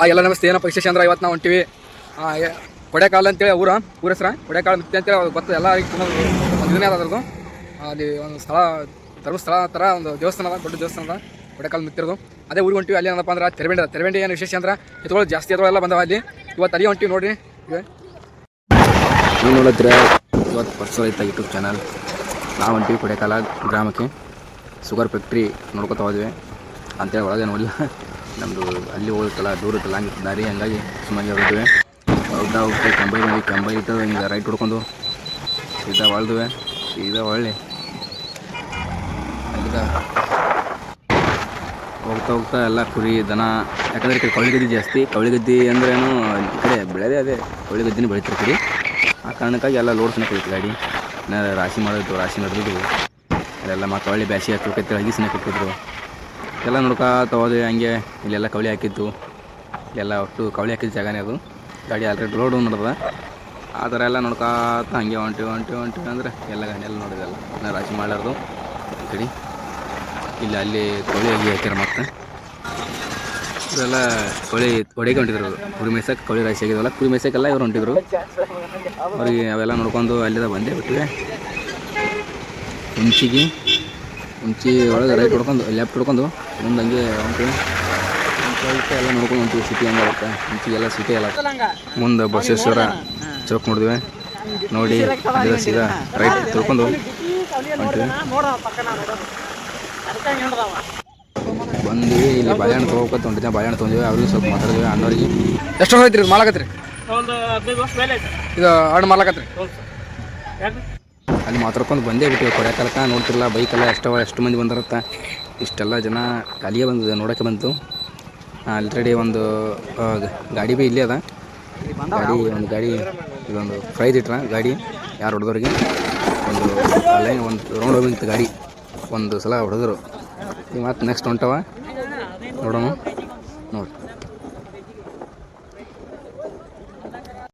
ಆ ಎಲ್ಲ ನಮಸ್ತೆ. ಏನಪ್ಪ ವಿಶೇಷ ಅಂದ್ರೆ ಇವತ್ತು ನಾವು ಹೊಂಟಿವಿ ಕೊಡೆಕಾಲ ಅಂತೇಳಿ ಊರ ಊರ ಹೆಸರ? ಕೊಡೆಕಾಲ ಮಿತ್ತಿ ಅಂತೇಳಿ ಅದು ಗೊತ್ತು. ಎಲ್ಲ ಒಂದು ಇದನ್ನೇ ಅದ್ರದ್ದು ಅಲ್ಲಿ ಒಂದು ಸ್ಥಳ ಧರ್ಮಸ್ಥಳ ಥರ ಒಂದು ದೇವಸ್ಥಾನ ಅದ, ದೊಡ್ಡ ದೇವಸ್ಥಾನ ಅದ, ಕೊಡೆಕಾಲ ಮಿತ್ತಿರೋದು ಅದೇ ಊರಿಗೆ ಹೊಂಟಿವಿ. ಅಲ್ಲಿ ಏನಪ್ಪ ಅಂದ್ರೆ ತೆರವೆಂಡಿ ತೆರವೆಂಡಿ ಏನು ವಿಶೇಷ ಅಂದ್ರೆ ಎತ್ಕೊಳ್ಳೋದು ಜಾಸ್ತಿ ಎತ್ಕೊಳ್ಳೆಲ್ಲ ಬಂದವ ಅಲ್ಲಿ. ಇವತ್ತು ಅಲ್ಲಿ ಹೊಂಟಿವಿ ನೋಡಿರಿ. ನೀವು ನೋಡಿದ್ರೆ ಇವತ್ತು ಪರ್ಸಲ್ ಐತೆ ಯೂಟ್ಯೂಬ್ ಚಾನಲ್ ನಾವು ಹೊಂಟಿವಿ ಕೊಡೆಕಾಲ ಗ್ರಾಮಕ್ಕೆ. ಶುಗರ್ ಫ್ಯಾಕ್ಟ್ರಿ ನೋಡ್ಕೊತಾ ಹೋದ್ವಿ. ಅಂತೇಳಿ ಒಳಗೆ ನೋಡಿಲ್ಲ ನಮ್ಮದು ಅಲ್ಲಿ ಹೋಗುತ್ತಲ್ಲ ದೂರ ಇತ್ತಲ್ಲ ಹಂಗೆ ದಾರಿ ಹಂಗಾಗಿ ಸುಮ್ಮನೆ ಹೊರಟಿವೆ ಹೋಗ್ತಾ ಹೋಗ್ತಾ ಕಂಬೈ ಮಾಡಿ ಕಂಬೈ ಇಟ್ಟು ಹಿಂಗೆ ರೈಟ್ ಹುಡ್ಕೊಂಡು ಸೀದಾ ಹೊಳ್ದುವೆ. ಸೀದಾ ಹೊಳ್ಳಿ. ಅಲ್ಲಿದ ಹೋಗ್ತಾ ಹೋಗ್ತಾ ಎಲ್ಲ ಕುರಿ, ದನ, ಯಾಕಂದ್ರೆ ಈ ಕಡೆ ಕವಳಿ ಗದ್ದೆ ಜಾಸ್ತಿ. ಕವಳಿಗದ್ದಿ ಅಂದ್ರೇನು ಈ ಕಡೆ ಬೆಳೆದೇ ಅದೇ. ಕವಳಿ ಬೆಳೀತಾರೆ ಕುರಿ. ಆ ಕಾರಣಕ್ಕಾಗಿ ಎಲ್ಲ ಲೋಡ್ಸ್ನ ಕೊಡ್ತು ಗಾಡಿ. ರಾಶಿ ಮಾಡೋದು, ರಾಶಿ ನಡೆದಿದ್ದು ಅಲ್ಲೆಲ್ಲ ಮತ್ತೆ ಒಳ್ಳೆ ಬ್ಯಾಸಿ ಹಾಕಿ ಹಗಿಸಿನ ಕೊಟ್ಟಿದ್ರು ಎಲ್ಲ ನೋಡ್ಕೊತ ಹೋದ್ವಿ ಹಂಗೆ, ಇಲ್ಲೆಲ್ಲ ಕವಳಿ ಹಾಕಿತ್ತು ಇಲ್ಲೆಲ್ಲ ಒಟ್ಟು ಕವಳಿ ಹಾಕಿದ ಜಾಗನೇ ಅದು. ಗಾಡಿ ಆಲ್ರೆಡಿ ರೋಡು ನೋಡಿದ್ರೆ ಆ ಥರ ಎಲ್ಲ ನೋಡ್ಕೊತ ಹಂಗೆ ಹೊಂಟಿವಿ ಹೊಂಟಿವಿ ಹೊಂಟಿವಿ ಅಂದರೆ ಎಲ್ಲ ಎಲ್ಲ. ನೋಡಿದೆಲ್ಲ ನಾನು ರಾಶಿ ಮಾಡಲಾರ್ದು. ಕಡೆ ಇಲ್ಲ, ಅಲ್ಲಿ ಕವಳಿ ಆಗಿ ಹಾಕ್ಯಾರ ಮತ್ತೆ. ಇವರೆಲ್ಲ ಕೋಳಿ ಹೊಡೆಗೆ ಹೊಂಟಿದ್ರು ಕುರಿ ಮೇಯ್ಸಕ್ಕೆ ಕೋಳಿ ರಾಶಿ ಆಗಿದ್ವಲ್ಲ, ಕುರಿ ಮೇಯ್ಸಕ್ಕೆಲ್ಲ ಇವ್ರು ಹೊಂಟಿದ್ರು. ಅವ್ರಿಗೆ ಅವೆಲ್ಲ ನೋಡ್ಕೊಂಡು ಅಲ್ಲಿಂದ ಬಂದೇ ಬಿಟ್ಟಿವೆ ಹುಂಚಿಗೆ ಹುಂಚಿ ಒಳಗೆ ರೈಟ್ ಹೊಡ್ಕೊಂಡು ಲೆಫ್ಟ್ ಹೊಡ್ಕೊಂಡು ಮುಂದೆ ಹಂಗೆ ಹೊಂಟಿ ಎಲ್ಲ ನೋಡ್ಕೊಂಡು ಹೊಂಟಿವಿ ಸಿಟಿ ಹಂಗೆ ಬರುತ್ತೆ ಎಲ್ಲ ಸಿಟಿ ಎಲ್ಲ ಮುಂದೆ ಬಸವೇಶ್ವರ ಚೌಕ್ ನೋಡಿದ್ವಿ. ನೋಡಿ ಸೀದಾ ರೈಟ್ ತಿಳ್ಕೊಂಡು ಹೊಂಟಿವಿ. ಬಂದ್ವಿ ಇಲ್ಲಿ ಬಾಳೆಹಣ್ಣು ತೊಗೋಬೇಕಂತ ಹೊಂಟಿದ್ದೆ. ಬಾಳೆಹಣ್ಣು ತೊಗೊಂಡಿವಿ ಅವ್ರಿಗೆ ಸ್ವಲ್ಪ ಮಾತಾಡಿದ್ವಿ ಅಣ್ಣವ್ರಿಗೆ. ಎಷ್ಟು ಐತ್ರಿ ಇದು ಮಾಡಕತ್ರಿ ಒಂದು ಹದಿನೈದು ವರ್ಷ ಮೇಲೆ ಐತೆ ಇದು ಹಣ್ಣು ಮಾಡಕತ್ರಿ ಅಲ್ಲಿ ಮಾತಾಡ್ಕೊಂಡು ಬಂದೇ ಬಿಟ್ಟಿವಿ. ಕೊಡೆಕಾಲಕ್ಕ ನೋಡ್ತಿರಲ್ಲ ಬೈಕೆಲ್ಲ ಎಷ್ಟು ಎಷ್ಟು ಮಂದಿ ಬಂದಿರತ್ತ. ಇಷ್ಟೆಲ್ಲ ಜನ ಅಲ್ಲಿಗೆ ಬಂದಿದೆ, ನೋಡೋಕ್ಕೆ ಬಂತು. ಆಲ್ರೆಡಿ ಒಂದು ಗಾಡಿ ಭೀ ಇಲ್ಲೇ ಅದ. ಗಾಡಿ, ಒಂದು ಗಾಡಿ, ಇದೊಂದು ಪ್ರೈಸ್ ಇಟ್ರ, ಗಾಡಿ, ಯಾರು ಹೊಡೆದವ್ರಿಗೆ. ಒಂದು ಲೈನ್ ಒಂದು ರೌಂಡ್ ಹೋಗಿತ್ತು ಗಾಡಿ. ಒಂದು ಸಲ ಹೊಡೆದ್ರು. ಮತ್ತು ನೆಕ್ಸ್ಟ್ ಹೊಂಟವ. ನೋಡೋಣ. ನೋಡಿ.